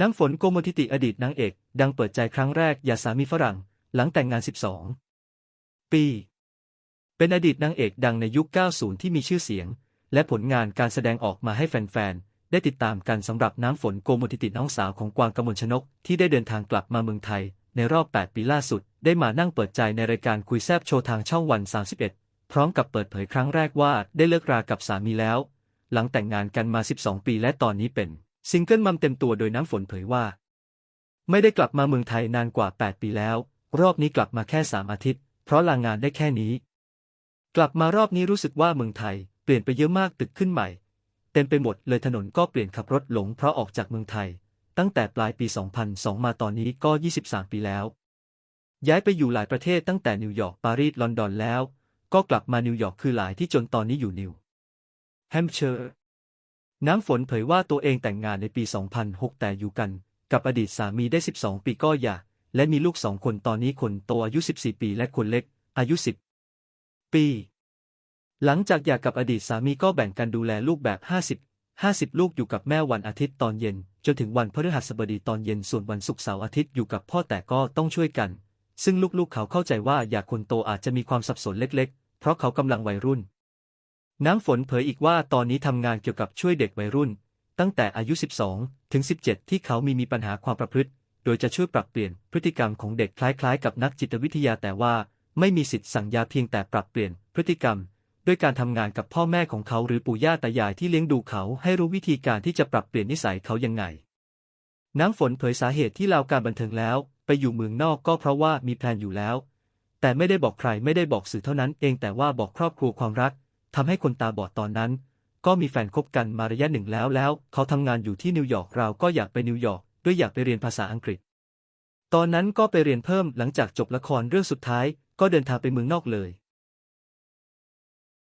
น้ำฝนโกมทิติอดีตนางเอก ดังเปิดใจครั้งแรกอย่าสามีฝรั่ง หลังแต่งงาน 12 ปี เป็นอดีตนางเอกดังในยุค 90 ที่มีชื่อเสียง และผลงานการแสดงออกมาให้แฟน ๆ ได้ติดตามกันสำหรับน้ำฝนโกมทิติน้องสาวของกวางกมลชนก ที่ได้เดินทางกลับมาเมืองไทย ในรอบ 8 ปีล่าสุด ได้มานั่งเปิดใจในรายการคุยแซบโชว์ทางช่องวัน 31 พร้อมกับเปิดเผยครั้งแรกว่าได้เลิกรากับสามีแล้ว หลังแต่งงานกันมา 12 ปีและตอนนี้เป็น ซิงเกิลมัมเต็มตัวโดยน้ำฝนเผยว่า ไม่ได้กลับมาเมืองไทยนานกว่า 8 ปีแล้ว รอบนี้กลับมาแค่3อาทิตย์ เพราะลางงานได้แค่นี้ กลับมารอบนี้รู้สึกว่าเมืองไทย เปลี่ยนไปเยอะมากตึกขึ้นใหม่ เต็มไปหมดเลยถนนก็เปลี่ยนขับรถหลงเพราะออกจากเมืองไทย ตั้งแต่ปลายปี 2002 มาตอนนี้ก็ 23 ปีแล้ว ย้ายไปอยู่หลายประเทศตั้งแต่นิวยอร์กปารีสลอนดอนแล้ว ก็กลับมานิวยอร์กคือหลายที่จนตอนนี้อยู่นิวแฮมป์เชอร์ น้ำฝนเผยว่าตัวเองแต่งงานในปี 2006 แต่อยู่กัน กับอดีตสามีได้ 12 ปีก็หย่าและมีลูกสองคนตอนนี้คนโตอายุ 14 ปีและคนเล็ก อายุ 10 ปี หลังจากหย่ากับอดีตสามีก็แบ่งกันดูแลลูกแบบ 50 50 ลูกอยู่กับแม่วันอาทิตย์ตอนเย็น จนถึงวันพฤหัสบดีตอนเย็นส่วนวันศุกร์เสาร์อาทิตย์อยู่กับพ่อแต่ก็ต้องช่วยกัน ซึ่งลูกๆเขาเข้าใจว่าหย่าคนโตอาจจะมีความสับสนเล็กๆ เพราะเขากำลังวัยรุ่น น้ำฝนเผยอีกว่าตอนนี้ทำงานเกี่ยวกับช่วยเด็กวัยรุ่น ตั้งแต่อายุ 12 ถึง 17 ที่เขามีมีปัญหาความประพฤติ โดยจะช่วยปรับเปลี่ยนพฤติกรรมของเด็กคล้ายๆ กับนักจิตวิทยาแต่ว่าไม่มีสิทธิ์สั่งยาเพียงแต่ปรับเปลี่ยนพฤติกรรม ด้วยการทำงานกับพ่อแม่ของเขาหรือปู่ย่าตายายที่เลี้ยงดูเขาให้รู้วิธีการที่จะปรับเปลี่ยนนิสัยเขายังไง น้ำฝนเผยสาเหตุที่ลาวการบันเทิงแล้ว ไปอยู่เมืองนอกก็เพราะว่ามีแพลนอยู่แล้ว แต่ไม่ได้บอกใครไม่ได้บอกสื่อเท่านั้นเองแต่ว่าบอกครอบครัวความรัก ทำให้คนตาบอดตอนนั้น ก็มีแฟนคบกันมาระยะหนึ่งแล้วแล้ว เขาทำงานอยู่ที่นิวยอร์กเราก็อยากไปนิวยอร์กด้วยอยากไปเรียนภาษาอังกฤษ ตอนนั้นก็ไปเรียนเพิ่มหลังจากจบละครเรื่องสุดท้าย ก็เดินทางไปเมืองนอกเลย